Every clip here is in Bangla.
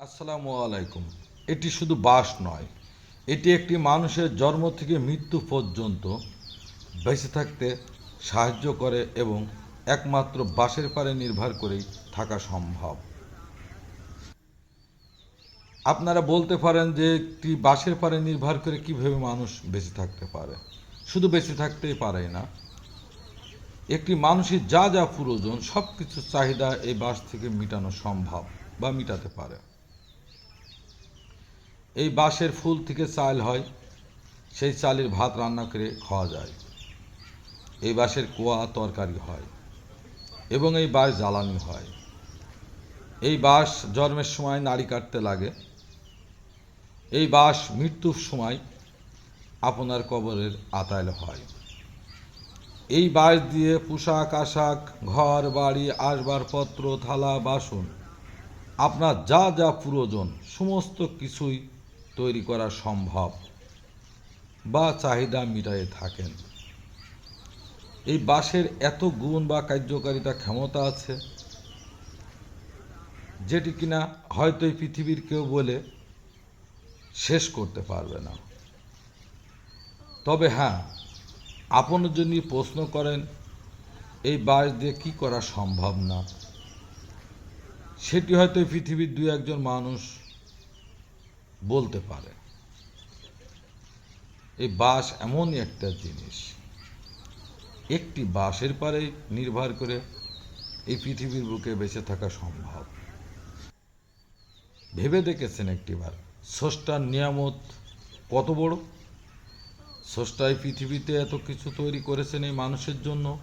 আসসালামু আলাইকুম। এটি শুধু বাস নয়, এটি একটি মানুষের জন্ম থেকে মৃত্যু পর্যন্ত বেঁচে থাকতে সাহায্য করে এবং একমাত্র বাসের পারে নির্ভর করেই থাকা সম্ভব। আপনারা বলতে পারেন যে একটি বাসের পারে নির্ভর করে কীভাবে মানুষ বেঁচে থাকতে পারে। শুধু বেঁচে থাকতেই পারে না, একটি মানুষের যা যা প্রয়োজন সব কিছু চাহিদা এই বাস থেকে মেটানো সম্ভব বা মেটাতে পারে। এই বাঁশের ফুল থেকে চাল হয়, সেই চালের ভাত রান্না করে খাওয়া যায়। এই বাঁশের কোয়া তরকারি হয় এবং এই বাঁশ জ্বালানি হয়। এই বাঁশ জন্মের সময় নাড়ি কাটতে লাগে। এই বাঁশ মৃত্যুর সময় আপনার কবরের আতাইল হয়। এই বাঁশ দিয়ে পোশাক, আশাক, ঘর, বাড়ি আসবাবপত্র থালা, বাসন, আপনার যা যা প্রয়োজন, সমস্ত কিছুই তৈরি করা সম্ভব বা চাহিদা মিটায়ে থাকেন। এই বাঁশের এত গুণ বা কার্যকারিতা ক্ষমতা আছে যেটি কিনা হয়তো এই পৃথিবীর কেউ বলে শেষ করতে পারবে না। তবে হ্যাঁ আপন যদি প্রশ্ন করেন, এই বাঁশ দিয়ে কি করা সম্ভব না? সেটি হয়তো এই পৃথিবীর দু একজন মানুষ বলতে পারে। এই বাঁশ এমনই একটা জিনিস। একটি বাঁশের পারে নির্ভর করে এই পৃথিবীর বুকে বেঁচে থাকা সম্ভব। ভেবে দেখেছেন একটিবার, স্রষ্টার নিয়ামত কত বড়? স্রষ্টা এই পৃথিবীতে এত কিছু তৈরি করেছেন এই মানুষের জন্য।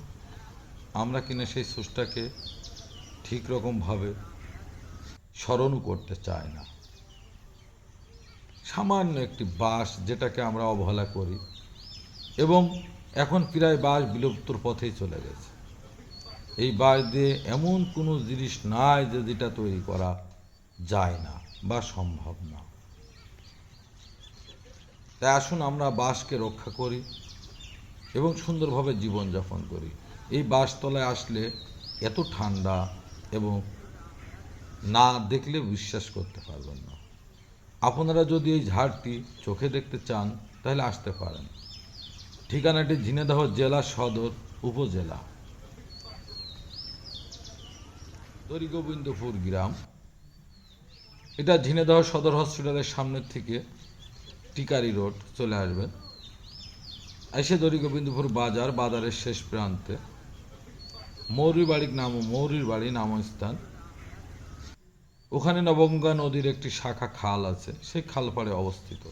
আমরা কিনা সেই স্রষ্টাকে ঠিক রকমভাবে স্মরণও করতে চাই না। সামান্য একটি বাস যেটাকে আমরা অবহেলা করি এবং এখন প্রায় বাস বিলুপ্তর পথেই চলে গেছে। এই বাস দিয়ে এমন কোনো জিনিস নাই যে যেটা তৈরি করা যায় না বা সম্ভব না। তাই আসুন আমরা বাসকে রক্ষা করি এবং সুন্দরভাবে জীবনযাপন করি। এই বাসতলায় আসলে এত ঠান্ডা এবং না দেখলে বিশ্বাস করতে পারবেন না। আপনারা যদি এই ঝাড়টি চোখে দেখতে চান, তাহলে আসতে পারেন। ঠিকানাটি ঝিনেদহ জেলা সদর উপজেলা। দরিগোবিন্দপুর গ্রাম। এটা ঝিনেদহ সদর হসপিটালের সামনের থেকে টিকারি রোড চলে আসবেন। এসে দরিগোবিন্দপুর বাজার, বাজারের শেষ প্রান্তে মৌরির বাড়ির নাম মৌরির বাড়ি নামস্থান। ওখানে নবগঙ্গা নদীর একটি শাখা খাল আছে, সেই খাল পাড়ে অবস্থিত।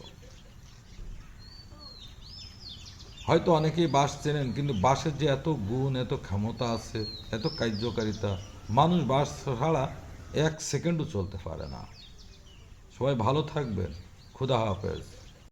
হয়তো অনেকেই বাস চেনেন, কিন্তু বাসের যে এত গুণ, এত ক্ষমতা আছে, এত কার্যকারিতা, মানুষ বাস ছাড়া এক সেকেন্ডও চলতে পারে না। সবাই ভালো থাকবেন। খুদা হাফেজ।